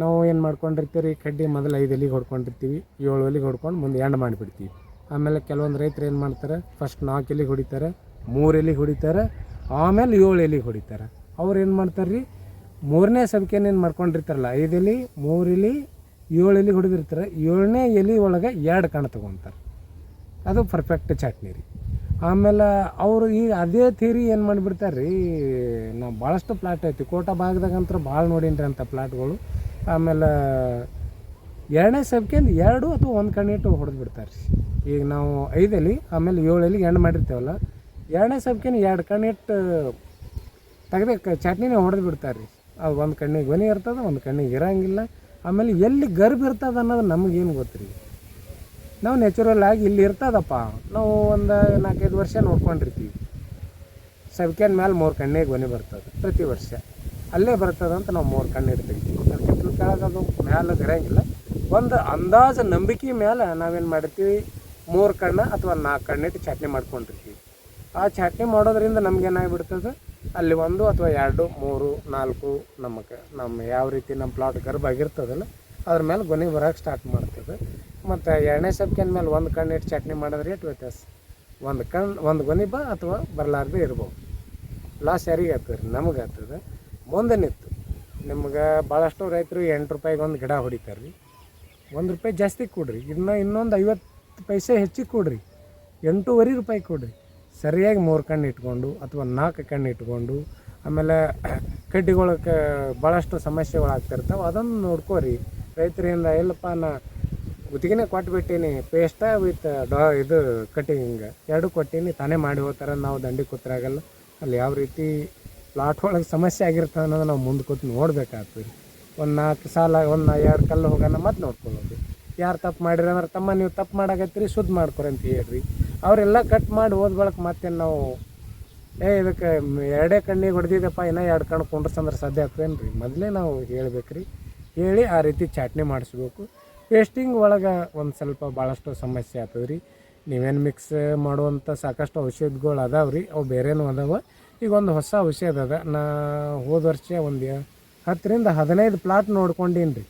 S1: ನಾವು ಏನು ಮಾಡ್ಕೊಂಡಿರ್ತೀವಿ ರೀ ಕಡ್ಡಿ ಮೊದಲು ಐದು ಎಲೆಗೆ ಹೊಡ್ಕೊಂಡಿರ್ತೀವಿ, ಏಳು ಎಲೆಗೆ ಹೊಡ್ಕೊಂಡು ಮುಂದೆ ಎಂಡ್ ಮಾಡಿಬಿಡ್ತೀವಿ. ಆಮೇಲೆ ಕೆಲವೊಂದು ರೈತರು ಏನು ಮಾಡ್ತಾರೆ ಫಸ್ಟ್ ನಾಲ್ಕು ಎಲೆಗೆ ಹೊಡಿತಾರೆ, ಮೂರು ಎಲೆಗೆ ಹೊಡಿತಾರೆ, ಆಮೇಲೆ ಏಳು ಎಲೆಗೆ ಹೊಡಿತಾರೆ. ಅವ್ರು ಏನು ಮಾಡ್ತಾರೆ ರೀ ಮೂರನೇ ಸಬ್ಕೇನೇನು ಮಾಡ್ಕೊಂಡಿರ್ತಾರಲ್ಲ, ಐದು ಎಲೆ, ಮೂರು ಎಲೆ, ಏಳು ಎಲೆ ಹೊಡೆದಿರ್ತಾರೆ ಏಳನೇ ಎಲೆ ಒಳಗೆ ಎರಡು ಕಣ ತೊಗೊತಾರೆ. ಅದು ಪರ್ಫೆಕ್ಟ್ ಚಟ್ನಿ ರೀ. ಆಮೇಲೆ ಅವರು ಈಗ ಅದೇ ಥೀರಿ ಏನು ಮಾಡಿಬಿಡ್ತಾರೆ ರೀ ನಾವು ಭಾಳಷ್ಟು ಪ್ಲಾಟ್ ಐತಿ. ಕೋಟ ಭಾಗದಾಗಂತರ ಭಾಳ ನೋಡೀನಿ ಅಂಥ ಪ್ಲಾಟ್ಗಳು ಆಮೇಲೆ ಎರಡನೇ ಸಬ್ಕೆಂದು ಎರಡು ಅಥವಾ ಒಂದು ಕಣ್ಣಿಟ್ಟು ಹೊಡೆದು ಬಿಡ್ತಾರೆ ರೀ ಈಗ ನಾವು ಐದಲ್ಲಿ ಆಮೇಲೆ ಏಳಲ್ಲಿ ಎಣ್ಣೆ ಮಾಡಿರ್ತೇವಲ್ಲ, ಎರಡನೇ ಸಬ್ಕೆನ ಎರಡು ಕಣ್ಣಿಟ್ಟು ತೆಗ್ದು ಚಟ್ನಿನೇ ಹೊಡೆದು ಬಿಡ್ತಾರೆ ರೀ ಅದು ಒಂದು ಕಣ್ಣಿಗೆ ಧ್ವನಿ ಇರ್ತದೆ, ಒಂದು ಕಣ್ಣಿಗೆ ಇರೋಂಗಿಲ್ಲ. ಆಮೇಲೆ ಎಲ್ಲಿ ಗರ್ಭ ಇರ್ತದೆ ಅನ್ನೋದು ನಮಗೇನು ಗೊತ್ತಿರಿ ನಾವು ನ್ಯಾಚುರಲ್ ಆಗಿ ಇಲ್ಲಿ ಇರ್ತದಪ್ಪ. ನಾವು ಒಂದು ನಾಲ್ಕೈದು ವರ್ಷ ನೋಡ್ಕೊಂಡಿರ್ತೀವಿ. ಸಬ್ಕೆನ್ ಮೇಲೆ ಮೂರು ಕಣ್ಣಿಗೆ ಬನಿ ಬರ್ತದೆ ಪ್ರತಿ ವರ್ಷ. ಅಲ್ಲೇ ಬರ್ತದೆ ಅಂತ ನಾವು ಮೂರು ಕಣ್ಣು ಇರ್ತೀವಿ ಅದಕ್ಕಿಂತ ಕೆಳಗೆ ಅದು ಮ್ಯಾಲೆ ಇರೋಂಗಿಲ್ಲ. ಒಂದು ಅಂದಾಜು, ನಂಬಿಕೆ ಮೇಲೆ ನಾವೇನು ಮಾಡಿರ್ತೀವಿ ಮೂರು ಕಣ್ಣು ಅಥವಾ ನಾಲ್ಕು ಕಣ್ಣಿಟ್ಟು ಚಟ್ನಿ ಮಾಡ್ಕೊಂಡಿರ್ತೀವಿ. ಆ ಚಟ್ನಿ ಮಾಡೋದ್ರಿಂದ ನಮ್ಗೆ ಏನಾಗ್ಬಿಡ್ತದೆ ಅಲ್ಲಿ ಒಂದು ಅಥವಾ ಎರಡು, ಮೂರು, ನಾಲ್ಕು ನಮಗೆ ನಮ್ಮ ಯಾವ ರೀತಿ ನಮ್ಮ ಪ್ಲಾಟ್ ಗರ್ಭ ಆಗಿರ್ತದಲ್ಲ ಅದ್ರ ಮೇಲೆ ಗೊನೆ ಬರೋಕೆ ಸ್ಟಾರ್ಟ್ ಮಾಡ್ತದೆ. ಮತ್ತು ಎರಡನೇ ಸಬ್ಕಿನ ಮೇಲೆ ಒಂದು ಕಣ್ಣು ಇಟ್ಟು ಚಟ್ನಿ ಮಾಡಿದ್ರೆ ಎಷ್ಟು ವ್ಯತ್ಯಾಸ? ಒಂದು ಕಣ್ಣು, ಒಂದು ಗೊನೆ ಬಾ ಅಥವಾ ಬರಲಾರ್ದು ಇರ್ಬೋದು. ಲಾಸ್ ಯಾರಿಗೆ ಆಗ್ತದೆ ರೀ? ನಮಗೆ ಆಗ್ತದೆ. ಮುಂದೆ ನಿಂತು ನಿಮ್ಗೆ ಭಾಳಷ್ಟು ರೈತರು ಎಂಟು ರೂಪಾಯಿಗೆ ಒಂದು ಗಿಡ ಹೊಡಿತಾರೆ ರೀ. ಒಂದು ರೂಪಾಯಿ ಜಾಸ್ತಿ ಕೊಡ್ರಿ. ಇನ್ನೂ ಇನ್ನೊಂದು ಐವತ್ತು ಪೈಸೆ ಹೆಚ್ಚಿಗೆ ಕೊಡ್ರಿ. ಎಂಟೂವರೆ ರೂಪಾಯಿ ಕೊಡ್ರಿ. ಸರಿಯಾಗಿ ಮೂರು ಕಣ್ಣು ಇಟ್ಕೊಂಡು ಅಥವಾ ನಾಲ್ಕು ಕಣ್ಣು ಇಟ್ಕೊಂಡು ಆಮೇಲೆ ಕಡ್ಡಿಗಳಕ್ಕೆ ಭಾಳಷ್ಟು ಸಮಸ್ಯೆಗಳು ಆಗ್ತಿರ್ತಾವೆ ಅದನ್ನು ನೋಡ್ಕೋರಿ. ರೈತರಿಂದ, ಇಲ್ಲಪ್ಪ, ನಾ ಗುತ್ತಿಗೆನೇ ಕೊಟ್ಬಿಟ್ಟೀನಿ. ಪೇಸ್ಟ ವಿತ್ ಡಾ, ಇದು ಕಟ್ಟಿಂಗ್ ಎರಡು ಕೊಟ್ಟೀನಿ. ತಾನೇ ಮಾಡಿ ಹೋಗ್ತಾರೆ. ನಾವು ದಂಡಿ ಕೂತ್ರಾಗಲ್ಲ ಅಲ್ಲಿ ಯಾವ ರೀತಿ ಪ್ಲಾಟ್ ಒಳಗೆ ಸಮಸ್ಯೆ ಆಗಿರ್ತದೆ ಅನ್ನೋದು ನಾವು ಮುಂದೆ ಕೂತು ನೋಡ್ಬೇಕಾಗ್ತದೆ. ಒಂದು ನಾಲ್ಕು ಸಾಲ, ಒಂದು ಎರಡು ಕಲ್ಲು ಹೋಗೋಣ ಮತ್ತೆ ನೋಡ್ಕೊಳ್ಳೋದು. ಯಾರು ತಪ್ಪು ಮಾಡಿರಿ ಅಂದ್ರೆ ತಮ್ಮ, ನೀವು ತಪ್ಪು ಮಾಡಾಕತ್ತೀರಿ, ಶುದ್ಧ ಮಾಡ್ಕೊರಿ ಅಂತ ಹೇಳ್ರಿ. ಅವರೆಲ್ಲ ಕಟ್ ಮಾಡಿ ಹೋದ ಬಳಕ ಮತ್ತೆ ನಾವು, ಏ, ಇದಕ್ಕೆ ಎರಡೇ ಕಣ್ಣಿಗೆ ಹೊಡೆದಿದ್ದಪ್ಪ ಇನ್ನೂ ಎರಡು ಕಣ್ಣು ಕುಂಡ್ರಸಂದ್ರೆ ಸಾಧ್ಯ ಆಗ್ತದೇನು ರೀ ಮೊದಲೇ ನಾವು ಹೇಳ್ಬೇಕು ರೀ ಹೇಳಿ ಆ ರೀತಿ ಚಾಟ್ನಿ ಮಾಡಿಸ್ಬೇಕು. ಪೇಸ್ಟಿಂಗ್ ಒಳಗೆ ಒಂದು ಸ್ವಲ್ಪ ಭಾಳಷ್ಟು ಸಮಸ್ಯೆ ಆಗ್ತದೆ ರೀ ನೀವೇನು ಮಿಕ್ಸ್ ಮಾಡುವಂಥ ಸಾಕಷ್ಟು ಔಷಧಿಗಳು ಅದಾವೆ ರೀ ಅವು ಬೇರೆನೂ ಅದಾವೆ. ಈಗ ಒಂದು ಹೊಸ ಔಷಧ ಅದ. ನಾ ಹೋದ ವರ್ಷ ಒಂದು ಹತ್ತರಿಂದ ಹದಿನೈದು ಪ್ಲಾಟ್ ನೋಡ್ಕೊಂಡೀನಿ ರೀ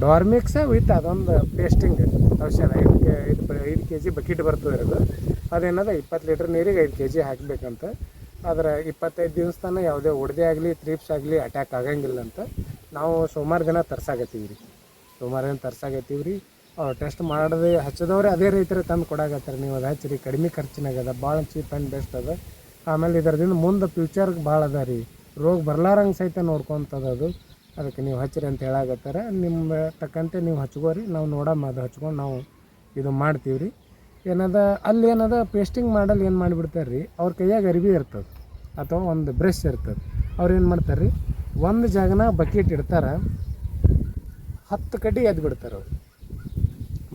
S1: ಡಾರ್ಮಿಕ್ಸ್ ವಿತ್ ಅದೊಂದು ಪೇಸ್ಟಿಂಗ್ ಔಷಧ. ಐದು ಕೆ, ಐದು ಐದು ಕೆ ಜಿ ಬಕೆಟ್ ಬರ್ತದೆ ಅದು ಅದೇನದ, ಇಪ್ಪತ್ತು ಲೀಟ್ರ್ ನೀರಿಗೆ ಐದು ಕೆ ಜಿ ಹಾಕಬೇಕಂತ. ಆದ್ರೆ ಇಪ್ಪತ್ತೈದು ದಿವಸ ಯಾವುದೇ ಒಡದೆ ಆಗಲಿ, ತ್ರೀಪ್ಸ್ ಆಗಲಿ ಅಟ್ಯಾಕ್ ಆಗಂಗಿಲ್ಲ ಅಂತ ನಾವು ಸೋಮವಾರ ದಿನ ತರ್ಸಾಕತ್ತೀವಿ ರೀ ಸೋಮವಾರ ದಿನ ತರ್ಸಾಕತ್ತೀವಿ ರೀ ಟೆಸ್ಟ್ ಮಾಡದೆ ಹಚ್ಚದವ್ರೆ ಅದೇ ರೀತಿ ತಂದು ಕೊಡಾಕತ್ತಾರೆ. ನೀವು ಅದು ಹಚ್ಚಿರಿ, ಕಡಿಮೆ ಖರ್ಚಿನಾಗದ ಭಾಳ ಚೀಪ್ ಆ್ಯಂಡ್ ಬೆಸ್ಟ್ ಅದ. ಆಮೇಲೆ ಇದರದಿಂದ ಮುಂದೆ ಫ್ಯೂಚರ್ಗೆ ಭಾಳ ಅದ ರೀ. ರೋಗ ಬರ್ಲಾರಂಗೆ ಸಹಿತ ನೋಡ್ಕೊತದ ಅದು. ಅದಕ್ಕೆ ನೀವು ಹಚ್ಚಿರಿ ಅಂತ ಹೇಳಾಗತ್ತಾರ ನಿಮ್ಮ ತಕ್ಕಂತೆ ನೀವು ಹಚ್ಕೋರಿ. ನಾವು ನೋಡಮ್ಮ ಅದು ಹಚ್ಕೊಂಡು ನಾವು ಇದು ಮಾಡ್ತೀವಿ ರೀ ಏನದ, ಅಲ್ಲಿ ಏನದ ಪೇಸ್ಟಿಂಗ್ ಮಾಡಲ್ಲಿ ಏನು ಮಾಡಿಬಿಡ್ತಾರೆ ರೀ ಅವ್ರ ಕೈಯಾಗ ಅರಿವಿ ಇರ್ತದೆ, ಅಥವಾ ಒಂದು ಬ್ರಷ್ ಇರ್ತದೆ. ಅವ್ರು ಏನು ಮಾಡ್ತಾರೆ ರೀ ಒಂದು ಜಾಗನ ಬಕೆಟ್ ಇಡ್ತಾರೆ. ಹತ್ತು ಕಡ್ಡಿ ಎದ್ದು ಬಿಡ್ತಾರೆ ಅವರು.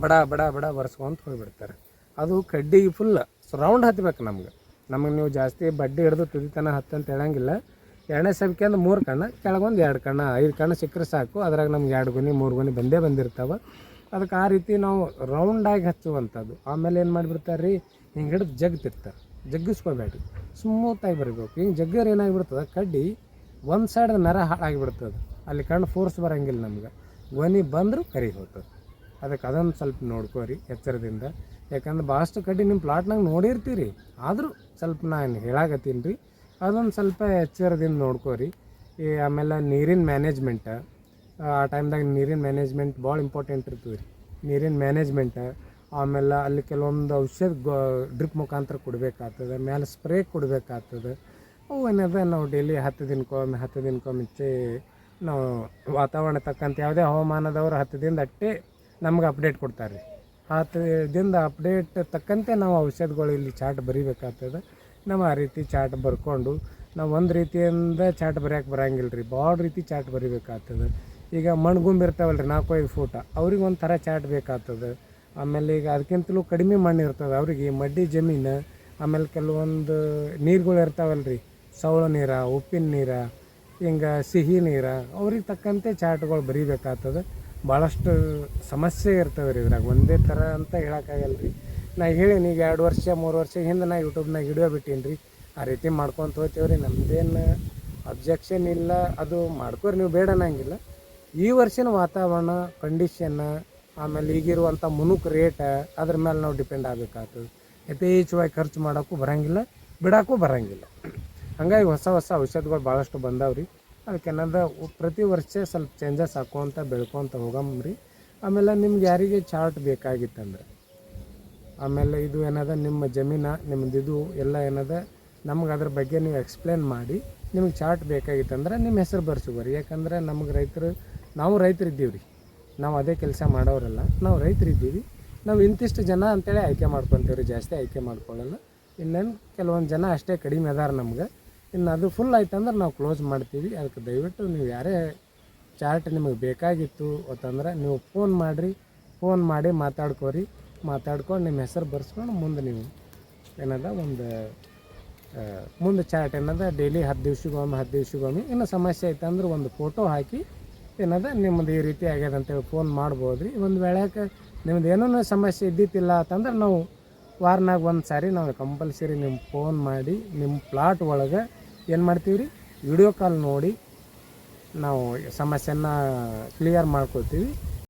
S1: ಬಡ ಬಡ ಬಡ ಬರ್ಸ್ಕೊಂತ ಹೋಗಿಬಿಡ್ತಾರೆ. ಅದು ಕಡ್ಡಿ ಫುಲ್ ರೌಂಡ್ ಹತ್ತಬೇಕು ನಮ್ಗೆ. ನಮಗೆ ನೀವು ಜಾಸ್ತಿ ಬಡ್ಡಿ ಹಿಡಿದು ತುದಿತನ ಹತ್ತಂತ ಹೇಳಂಗಿಲ್ಲ. ಎರಡನೇ ಸಬ್ಕೆ ಅಂದ್ರೆ ಮೂರು ಕಣ್ಣ, ಕೆಳಗೊಂದು ಎರಡು ಕಣ್ಣ. ಐದು ಕಣ್ಣು ಸಿಕ್ಕರೆ ಸಾಕು, ಅದ್ರಾಗ ನಮ್ಗೆ ಎರಡು ಗುಣಿ, ಮೂರು ಗುಣಿ ಬಂದೇ ಬಂದಿರ್ತಾವೆ. ಅದಕ್ಕೆ ಆ ರೀತಿ ನಾವು ರೌಂಡಾಗಿ ಹಚ್ಚುವಂಥದ್ದು. ಆಮೇಲೆ ಏನು ಮಾಡಿಬಿಡ್ತಾರೆ ರೀ ಹಿಂಗೆ ಹಿಡಿದು ಜಗ್ತಿರ್ತಾರೆ. ಜಗ್ಗಿಸ್ಕೋಬೇಡ್ರಿ. ಸ್ಮೂತಾಗಿ ಬರಬೇಕು. ಹಿಂಗೆ ಜಗ್ಗರ್ ಏನಾಗಿಬಿಡ್ತದೆ? ಕಡ್ಡಿ ಒಂದು ಸೈಡ್ ನರ ಹಾಳಾಗಿಬಿಡ್ತದೆ ಅಲ್ಲಿ ಕಣ್ಣು ಫೋರ್ಸ್ ಬರೋಂಗಿಲ್ಲ ನಮ್ಗೆ. ಗೊನೆ ಬಂದರೂ ಕರಿ ಹೋಗ್ತದೆ ಅದಕ್ಕೆ ಅದೊಂದು ಸ್ವಲ್ಪ ನೋಡ್ಕೋರಿ ಎಚ್ಚರದಿಂದ. ಯಾಕಂದ್ರೆ ಭಾಳಷ್ಟು ಕಡ್ಡಿ ನಿಮ್ಮ ಪ್ಲಾಟ್ನಾಗ ನೋಡಿರ್ತೀರಿ. ಆದರೂ ಸ್ವಲ್ಪ ನಾನು ಹೇಳಾಗತ್ತೀನಿ ರೀ. ಅದೊಂದು ಸ್ವಲ್ಪ ಎಚ್ಚರದಿಂದ ನೋಡ್ಕೋರಿ. ಈ ಆಮೇಲೆ ನೀರಿನ ಮ್ಯಾನೇಜ್ಮೆಂಟ್ ಆ ಟೈಮ್ದಾಗ ನೀರಿನ ಮ್ಯಾನೇಜ್ಮೆಂಟ್ ಭಾಳ ಇಂಪಾರ್ಟೆಂಟ್ ಇರ್ತದೆ ರೀ. ನೀರಿನ ಮ್ಯಾನೇಜ್ಮೆಂಟ್ ಆಮೇಲೆ ಅಲ್ಲಿ ಕೆಲವೊಂದು ಔಷಧ ಡ್ರಿಪ್ ಮುಖಾಂತರ ಕೊಡಬೇಕಾಗ್ತದೆ ಮೇಲೆ ಸ್ಪ್ರೇ ಕೊಡಬೇಕಾಗ್ತದೆ. ಅವು ಏನದ ನಾವು ಡೈಲಿ ಹತ್ತು ದಿನಕ್ಕೊಮ್ಮೆ ಹತ್ತು ದಿನಕ್ಕೊಮ್ಮೆ ನಾವು ವಾತಾವರಣ ತಕ್ಕಂತೆ ಯಾವುದೇ ಹವಾಮಾನದವರು ಹತ್ತು ದಿನದ ಅಟ್ಟೆ ನಮ್ಗೆ ಅಪ್ಡೇಟ್ ಕೊಡ್ತಾರೆ ರೀ. ಹತ್ತು ದಿನದ ಅಪ್ಡೇಟ್ ತಕ್ಕಂತೆ ನಾವು ಔಷಧಗಳು ಇಲ್ಲಿ ಚಾರ್ಟ್ ಬರಿಬೇಕಾಗ್ತದೆ. ನಾವು ಆ ರೀತಿ ಚಾಟ್ ಬರ್ಕೊಂಡು ನಾವು ಒಂದು ರೀತಿಯಿಂದ ಚಾಟ್ ಬರೆಯೋಕೆ ಬರಂಗಿಲ್ಲ ರೀ ಭಾಳ ರೀತಿ ಚಾಟ್ ಬರಿಬೇಕಾಗ್ತದೆ. ಈಗ ಮಣ್ಣುಗುಂಬ್ ಇರ್ತಾವಲ್ಲ ರೀ ನಾಲ್ಕು ಐದು ಫೂಟ. ಅವ್ರಿಗೆ ಒಂಥರ ಚಾಟ್ ಬೇಕಾಗ್ತದೆ. ಆಮೇಲೆ ಈಗ ಅದಕ್ಕಿಂತಲೂ ಕಡಿಮೆ ಮಣ್ಣು ಇರ್ತದೆ. ಅವ್ರಿಗೆ ಮಡ್ಡಿ ಜಮೀನು, ಆಮೇಲೆ ಕೆಲವೊಂದು ನೀರುಗಳು ಇರ್ತಾವಲ್ಲ ರೀ ಸವಳ ನೀರ, ಉಪ್ಪಿನ ನೀರ, ಹಿಂಗೆ ಸಿಹಿ ನೀರ, ಅವ್ರಿಗೆ ತಕ್ಕಂತೆ ಚಾಟ್ಗಳು ಬರಿಬೇಕಾಗ್ತದೆ. ಭಾಳಷ್ಟು ಸಮಸ್ಯೆ ಇರ್ತವೆ ರೀ ಇದ್ರಾಗ. ಒಂದೇ ಥರ ಅಂತ ಹೇಳೋಕ್ಕಾಗಲ್ಲ ರೀ ನಾ ಹೇಳೀನಿ, ಈಗ ಎರಡು ವರ್ಷ, ಮೂರು ವರ್ಷ ಹಿಂದೆ ನಾ ಯೂಟ್ಯೂಬ್ನಾಗ ವಿಡಿಯೋ ಬಿಟ್ಟೀನಿ ರೀ ಆ ರೀತಿ ಮಾಡ್ಕೊತ ಹೋಗ್ತೀವಿ ರೀ ನಮ್ಮದೇನು ಅಬ್ಜೆಕ್ಷನ್ ಇಲ್ಲ, ಅದು ಮಾಡ್ಕೋರಿ ನೀವು ಬೇಡ ಅನ್ನಂಗಿಲ್ಲ. ಈ ವರ್ಷನ ವಾತಾವರಣ ಕಂಡೀಷನ್ ಆಮೇಲೆ ಈಗಿರುವಂಥ ಮುನುಕ್ ರೇಟ ಅದ್ರ ಮೇಲೆ ನಾವು ಡಿಪೆಂಡ್ ಆಗಬೇಕಾಗ್ತದೆ. ಯಥೇಚ್ಛವಾಗಿ ಖರ್ಚು ಮಾಡೋಕ್ಕೂ ಬರಂಗಿಲ್ಲ, ಬಿಡೋಕ್ಕೂ ಬರಂಗಿಲ್ಲ. ಹಂಗಾಗಿ ಹೊಸ ಹೊಸ ಔಷಧಗಳು ಭಾಳಷ್ಟು ಬಂದಾವ್ರಿ. ಅದಕ್ಕೆ ಏನದ ಪ್ರತಿ ವರ್ಷ ಸ್ವಲ್ಪ ಚೇಂಜಸ್ ಹಾಕೋಂತ ಬೆಳ್ಕೊತ ಹೋಗಮ್ರಿ. ಆಮೇಲೆ ನಿಮ್ಗೆ ಯಾರಿಗೆ ಚಾರ್ಟ್ ಬೇಕಾಗಿತ್ತಂದ್ರೆ. ಆಮೇಲೆ ಇದು ಏನದ, ನಿಮ್ಮ ಜಮೀನ ನಿಮ್ಮದು ಇದು ಎಲ್ಲ ಏನದ, ನಮ್ಗೆ ಅದ್ರ ಬಗ್ಗೆ ನೀವು ಎಕ್ಸ್ಪ್ಲೇನ್ ಮಾಡಿ, ನಿಮ್ಗೆ ಚಾರ್ಟ್ ಬೇಕಾಗಿತ್ತು ಅಂದ್ರೆ ನಿಮ್ಮ ಹೆಸರು ಬರ್ಸುವರಿ ಯಾಕಂದ್ರೆ ನಮ್ಗೆ ರೈತರು, ನಾವು ರೈತರಿದ್ದೀವಿ ರೀ ನಾವು ಅದೇ ಕೆಲಸ ಮಾಡೋರಲ್ಲ, ನಾವು ರೈತರಿದ್ದೀವಿ ನಾವು ಇಂತಿಷ್ಟು ಜನ ಅಂತೇಳಿ ಆಯ್ಕೆ ಮಾಡ್ಕೊತೀವಿ ಜಾಸ್ತಿ ಆಯ್ಕೆ ಮಾಡ್ಕೊಳ್ಳಲ್ಲ. ಇನ್ನೇನು ಕೆಲವೊಂದು ಜನ ಅಷ್ಟೇ ಕಡಿಮೆ ಅದಾರ ನಮ್ಗೆ. ಇನ್ನು ಅದು ಫುಲ್ ಆಯ್ತು ಅಂದ್ರೆ ನಾವು ಕ್ಲೋಸ್ ಮಾಡ್ತೀವಿ. ಅದಕ್ಕೆ ದಯವಿಟ್ಟು ನೀವು ಯಾರೇ ಚಾರ್ಟ್ ನಿಮಗೆ ಬೇಕಾಗಿತ್ತು ಅಂತಂದ್ರೆ ನೀವು ಫೋನ್ ಮಾಡಿರಿ. ಫೋನ್ ಮಾಡಿ ಮಾತಾಡ್ಕೋರಿ. ಮಾತಾಡ್ಕೊಂಡು ನಿಮ್ಮ ಹೆಸರು ಬರ್ಸ್ಕೊಂಡು ಮುಂದೆ ನೀವು ಏನದ ಒಂದು ಮುಂದೆ ಚಾರ್ಟ್ ಏನದ ಡೈಲಿ ಹತ್ತು ದಿವ್ಸಕ್ಕೊಮ್ಮೆ, ಹತ್ತು ದಿವ್ಸಗೊಮ್ಮೆ ಇನ್ನು ಸಮಸ್ಯೆ ಐತೆ ಅಂದ್ರೆ ಒಂದು ಫೋಟೋ ಹಾಕಿ ಏನದ ನಿಮ್ಮದು ಈ ರೀತಿ ಆಗ್ಯದ ಅಂತೇಳಿ ಫೋನ್ ಮಾಡ್ಬೋದು ರೀ ಒಂದು ವೇಳೆಗೆ ನಿಮ್ದು ಏನೂ ಸಮಸ್ಯೆ ಇದ್ದಿತ್ತಿಲ್ಲ ಅಂತಂದ್ರೆ ನಾವು ವಾರನಾಗ ಒಂದು ಸಾರಿ ನಾವು ಕಂಪಲ್ಸರಿ ನಿಮ್ಮ ಫೋನ್ ಮಾಡಿ ನಿಮ್ಮ ಪ್ಲಾಟ್ ಒಳಗೆ ಏನು ಮಾಡ್ತೀವಿ ರೀ ವಿಡಿಯೋ ಕಾಲ್ ನೋಡಿ ನಾವು ಸಮಸ್ಯೆನ ಕ್ಲಿಯರ್ ಮಾಡ್ಕೊತೀವಿ